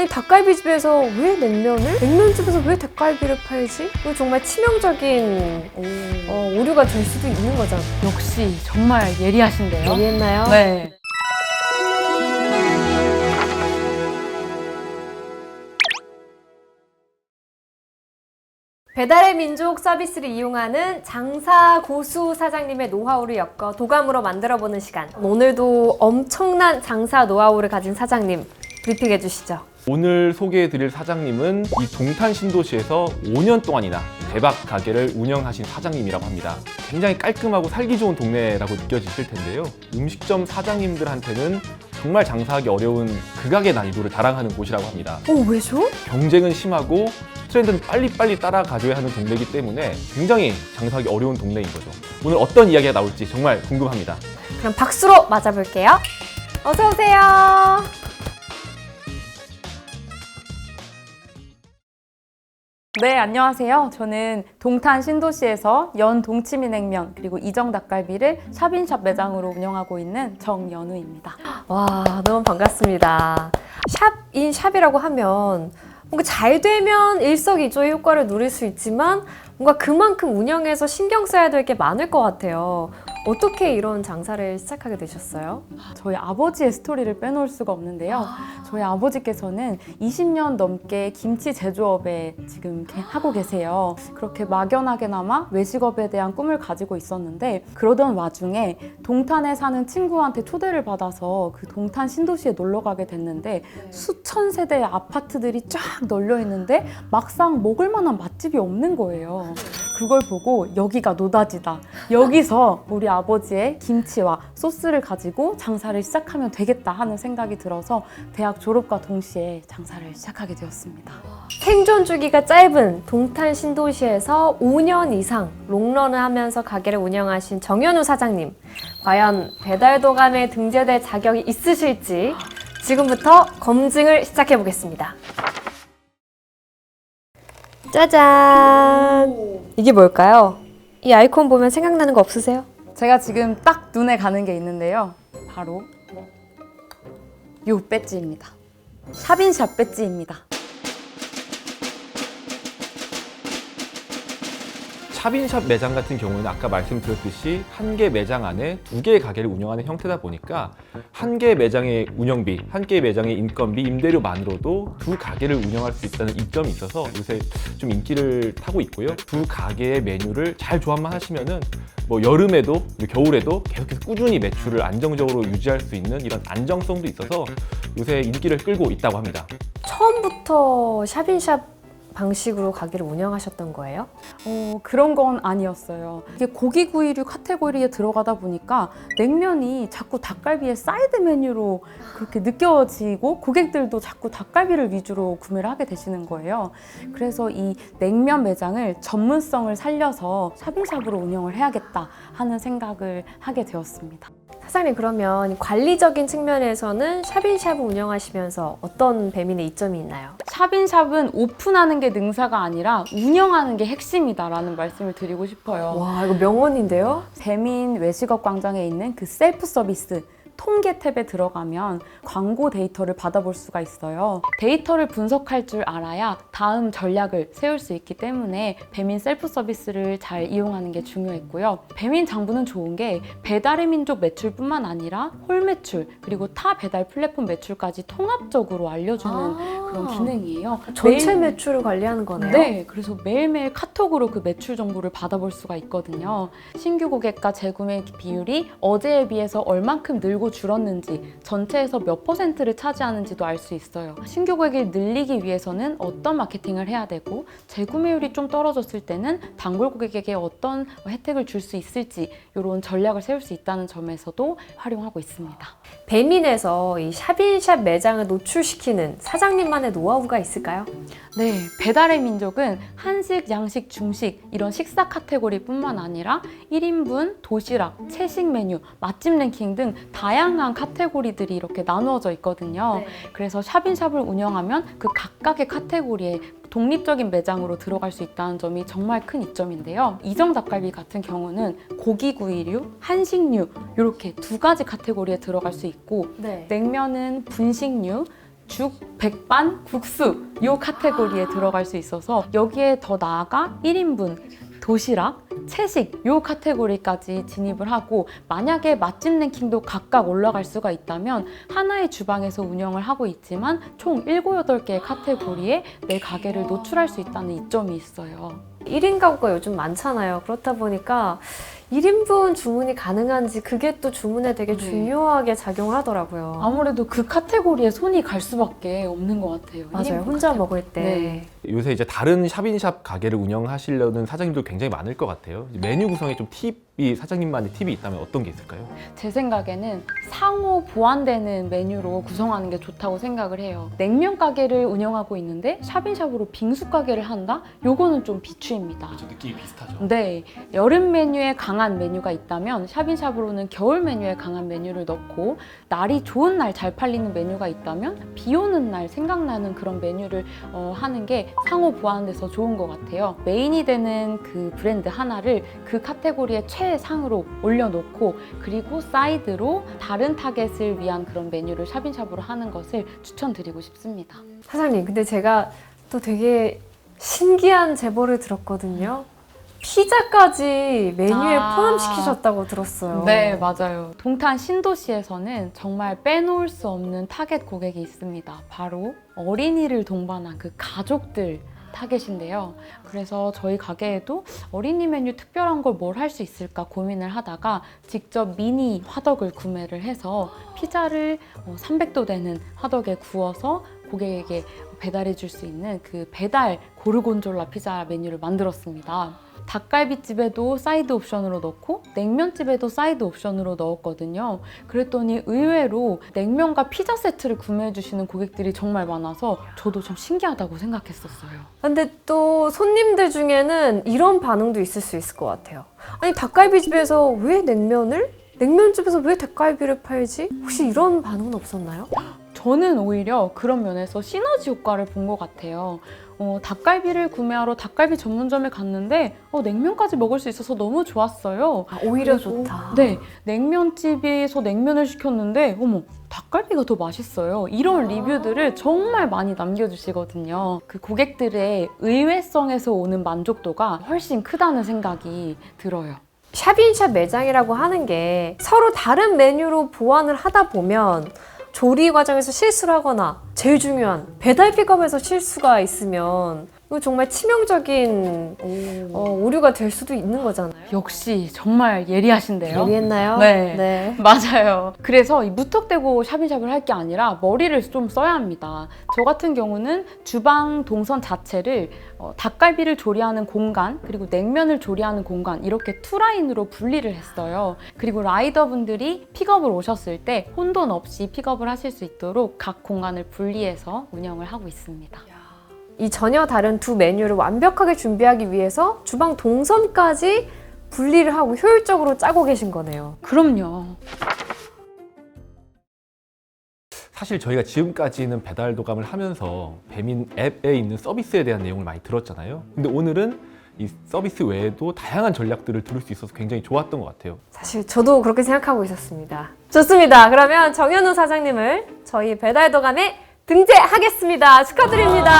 아니 닭갈비집에서 왜 냉면을? 냉면집에서 왜 닭갈비를 팔지? 이거 정말 치명적인 어, 오류가 될 수도 있는 거잖아. 역시 정말 예리하신데요. 이해했나요? 네. 배달의 민족 서비스를 이용하는 장사 고수 사장님의 노하우를 엮어 도감으로 만들어보는 시간. 오늘도 엄청난 장사 노하우를 가진 사장님 브리핑해 주시죠. 오늘 소개해드릴 사장님은 이 동탄 신도시에서 5년 동안이나 대박 가게를 운영하신 사장님이라고 합니다. 굉장히 깔끔하고 살기 좋은 동네라고 느껴지실 텐데요. 음식점 사장님들한테는 정말 장사하기 어려운 극악의 난이도를 자랑하는 곳이라고 합니다. 오 왜죠? 경쟁은 심하고 트렌드는 빨리빨리 따라가줘야 하는 동네이기 때문에 굉장히 장사하기 어려운 동네인 거죠. 오늘 어떤 이야기가 나올지 정말 궁금합니다. 그럼 박수로 맞아볼게요. 어서 오세요. 네, 안녕하세요. 저는 동탄 신도시에서 연 동치미냉면 그리고 이정 닭갈비를 샵인샵 매장으로 운영하고 있는 정연우입니다. 와 너무 반갑습니다. 샵인 샵이라고 하면 뭔가 잘 되면 일석이조의 효과를 누릴 수 있지만 뭔가 그만큼 운영해서 신경 써야 될 게 많을 것 같아요. 어떻게 이런 장사를 시작하게 되셨어요? 저희 아버지의 스토리를 빼놓을 수가 없는데요. 저희 아버지께서는 20년 넘게 김치 제조업에 지금 게- 하고 계세요. 그렇게 막연하게나마 외식업에 대한 꿈을 가지고 있었는데 그러던 와중에 동탄에 사는 친구한테 초대를 받아서 그 동탄 신도시에 놀러 가게 됐는데 수천 세대의 아파트들이 쫙 널려 있는데 막상 먹을 만한 맛집이 없는 거예요. 그걸 보고 여기가 노다지다. 여기서 우리 아버지의 김치와 소스를 가지고 장사를 시작하면 되겠다 하는 생각이 들어서 대학 졸업과 동시에 장사를 시작하게 되었습니다. 생존 주기가 짧은 동탄 신도시에서 5년 이상 롱런을 하면서 가게를 운영하신 정현우 사장님. 과연 배달도감에 등재될 자격이 있으실지 지금부터 검증을 시작해 보겠습니다. 짜잔! 이게 뭘까요? 이 아이콘 보면 생각나는 거 없으세요? 제가 지금 딱 눈에 가는 게 있는데요. 바로 요 배지입니다. 샵인샵 배지입니다. 샵인샵 매장 같은 경우는 아까 말씀드렸듯이 한 개 매장 안에 두 개의 가게를 운영하는 형태다 보니까 한 개 매장의 운영비, 한 개 매장의 인건비, 임대료만으로도 두 가게를 운영할 수 있다는 이점이 있어서 요새 좀 인기를 타고 있고요. 두 가게의 메뉴를 잘 조합만 하시면은 뭐 여름에도 겨울에도 계속해서 꾸준히 매출을 안정적으로 유지할 수 있는 이런 안정성도 있어서 요새 인기를 끌고 있다고 합니다. 처음부터 샵인샵 방식으로 가게를 운영하셨던 거예요? 어, 그런 건 아니었어요. 이게 고기구이류 카테고리에 들어가다 보니까 냉면이 자꾸 닭갈비의 사이드 메뉴로 그렇게 느껴지고 고객들도 자꾸 닭갈비를 위주로 구매를 하게 되시는 거예요. 그래서 이 냉면 매장을 전문성을 살려서 샵인샵으로 운영을 해야겠다 하는 생각을 하게 되었습니다. 사장님 그러면 관리적인 측면에서는 샵인샵을 운영하시면서 어떤 배민의 이점이 있나요? 샵인샵은 오픈하는 게 능사가 아니라 운영하는 게 핵심이다라는 말씀을 드리고 싶어요. 와 이거 명언인데요? 배민 외식업 광장에 있는 그 셀프 서비스 통계 탭에 들어가면 광고 데이터를 받아볼 수가 있어요. 데이터를 분석할 줄 알아야 다음 전략을 세울 수 있기 때문에 배민 셀프 서비스를 잘 이용하는 게 중요했고요. 배민 장부는 좋은 게 배달의 민족 매출뿐만 아니라 홀 매출 그리고 타 배달 플랫폼 매출까지 통합적으로 알려주는 그런 기능이에요. 아. 전체 매일- 매출을 관리하는 거네요? 네, 그래서 매일매일 카톡으로 그 매출 정보를 받아볼 수가 있거든요. 신규 고객과 재구매 비율이 어제에 비해서 얼만큼 늘고 줄었는지, 전체에서 몇 퍼센트를 차지하는지도 알 수 있어요. 신규 고객을 늘리기 위해서는 어떤 마케팅을 해야 되고, 재구매율이 좀 떨어졌을 때는 단골 고객에게 어떤 혜택을 줄 수 있을지, 이런 전략을 세울 수 있다는 점에서도 활용하고 있습니다. 배민에서 이 샵인샵 매장을 노출시키는 사장님만의 노하우가 있을까요? 네, 배달의 민족은 한식, 양식, 중식 이런 식사 카테고리뿐만 아니라 1인분, 도시락, 채식 메뉴, 맛집 랭킹 등 다양한 카테고리들이 이렇게 나누어져 있거든요. 네. 그래서 샵인샵을 운영하면 그 각각의 카테고리에 독립적인 매장으로 들어갈 수 있다는 점이 정말 큰 이점인데요. 이정 닭갈비 같은 경우는 고기구이류, 한식류 이렇게 두 가지 카테고리에 들어갈 수 있고 네. 냉면은 분식류, 죽, 백반, 국수 요 카테고리에 들어갈 수 있어서 여기에 더 나아가 1인분 도시락, 채식 요 카테고리까지 진입을 하고 만약에 맛집 랭킹도 각각 올라갈 수가 있다면 하나의 주방에서 운영을 하고 있지만 총 7, 8개의 카테고리에 내 가게를 노출할 수 있다는 이점이 있어요. 1인 가구가 요즘 많잖아요. 그렇다 보니까 1인분 주문이 가능한지 그게 또 주문에 되게 네. 중요하게 작용을 하더라고요. 아무래도 그 카테고리에 손이 갈 수밖에 없는 것 같아요. 맞아요. 1인분 혼자 카테고리. 먹을 때. 네. 요새 이제 다른 샵인샵 가게를 운영하시려는 사장님도 굉장히 많을 것 같아요. 메뉴 구성에 좀 팁이 사장님만의 팁이 있다면 어떤 게 있을까요? 제 생각에는 상호 보완되는 메뉴로 구성하는 게 좋다고 생각을 해요. 냉면 가게를 운영하고 있는데 샵인샵으로 빙수 가게를 한다? 요거는 좀 비추입니다. 느낌이 비슷하죠. 네, 여름 메뉴에 강한 메뉴가 있다면 샵인샵으로는 겨울 메뉴에 강한 메뉴를 넣고 날이 좋은 날 잘 팔리는 메뉴가 있다면 비 오는 날 생각나는 그런 메뉴를 어, 하는 게 상호 보완 돼서 좋은 것 같아요. 메인이 되는 그 브랜드 하나를 그 카테고리의 최상으로 올려놓고 그리고 사이드로 다른 타겟을 위한 그런 메뉴를 샵인샵으로 하는 것을 추천드리고 싶습니다. 사장님, 근데 제가 또 되게 신기한 제보를 들었거든요. 피자까지 메뉴에 아. 포함시키셨다고 들었어요. 네, 맞아요. 동탄 신도시에서는 정말 빼놓을 수 없는 타겟 고객이 있습니다. 바로 어린이를 동반한 그 가족들 타겟인데요. 그래서 저희 가게에도 어린이 메뉴 특별한 걸 뭘 할 수 있을까 고민을 하다가 직접 미니 화덕을 구매를 해서 피자를 300도 되는 화덕에 구워서 고객에게 배달해 줄 수 있는 그 배달 고르곤졸라 피자 메뉴를 만들었습니다. 닭갈비집에도 사이드 옵션으로 넣고 냉면집에도 사이드 옵션으로 넣었거든요. 그랬더니 의외로 냉면과 피자 세트를 구매해 주시는 고객들이 정말 많아서 저도 좀 신기하다고 생각했었어요. 근데 또 손님들 중에는 이런 반응도 있을 수 있을 것 같아요. 아니 닭갈비집에서 왜 냉면을? 냉면집에서 왜 닭갈비를 팔지? 혹시 이런 반응은 없었나요? 저는 오히려 그런 면에서 시너지 효과를 본 것 같아요. 어, 닭갈비를 구매하러 닭갈비 전문점에 갔는데 어, 냉면까지 먹을 수 있어서 너무 좋았어요. 아, 오히려 그래서- 좋다. 네, 냉면집에서 냉면을 시켰는데 어머 닭갈비가 더 맛있어요. 이런 리뷰들을 정말 많이 남겨주시거든요. 그 고객들의 의외성에서 오는 만족도가 훨씬 크다는 생각이 들어요. 샵인샵 매장이라고 하는 게 서로 다른 메뉴로 보완을 하다 보면 조리 과정에서 실수를 하거나 제일 중요한 배달 픽업에서 실수가 있으면 이거 정말 치명적인 어, 오류가 될 수도 있는 거잖아요. 역시 정말 예리하신데요. 예리했나요? 네. 네. 맞아요. 그래서 이 무턱대고 샵인샵을 할게 아니라 머리를 좀 써야 합니다. 저 같은 경우는 주방 동선 자체를 어, 닭갈비를 조리하는 공간 그리고 냉면을 조리하는 공간 이렇게 투라인으로 분리를 했어요. 그리고 라이더분들이 픽업을 오셨을 때 혼돈 없이 픽업을 하실 수 있도록 각 공간을 분리 해서 운영을 하고 있습니다. 이 전혀 다른 두 메뉴를 완벽하게 준비하기 위해서 주방 동선까지 분리를 하고 효율적으로 짜고 계신 거네요. 그럼요. 사실 저희가 지금까지는 배달 도감을 하면서 배민 앱에 있는 서비스에 대한 내용을 많이 들었잖아요. 근데 오늘은 이 서비스 외에도 다양한 전략들을 들을 수 있어서 굉장히 좋았던 것 같아요. 사실 저도 그렇게 생각하고 있었습니다. 좋습니다. 그러면 정현우 사장님을 저희 배달 도감에 등재하겠습니다. 축하드립니다.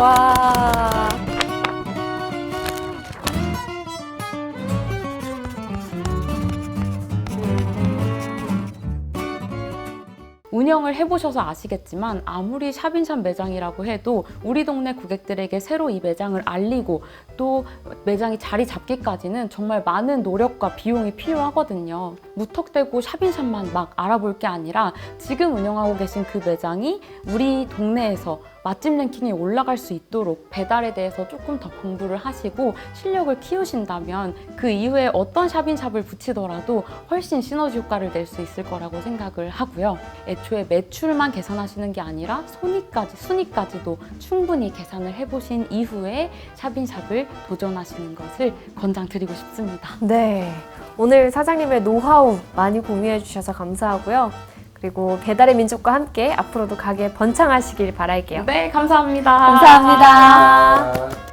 와. 운영을 해보셔서 아시겠지만 아무리 샵인샵 매장이라고 해도 우리 동네 고객들에게 새로 이 매장을 알리고 또 매장이 자리 잡기까지는 정말 많은 노력과 비용이 필요하거든요. 무턱대고 샵인샵만 막 알아볼 게 아니라 지금 운영하고 계신 그 매장이 우리 동네에서 맛집 랭킹에 올라갈 수 있도록 배달에 대해서 조금 더 공부를 하시고 실력을 키우신다면 그 이후에 어떤 샵인샵을 붙이더라도 훨씬 시너지 효과를 낼 수 있을 거라고 생각을 하고요. 애초에 매출만 계산하시는 게 아니라 손익까지, 순위까지도 충분히 계산을 해보신 이후에 샵인샵을 도전하시는 것을 권장드리고 싶습니다. 네. 오늘 사장님의 노하우 많이 공유해 주셔서 감사하고요. 그리고 배달의 민족과 함께 앞으로도 가게 번창하시길 바랄게요. 네, 감사합니다. 감사합니다.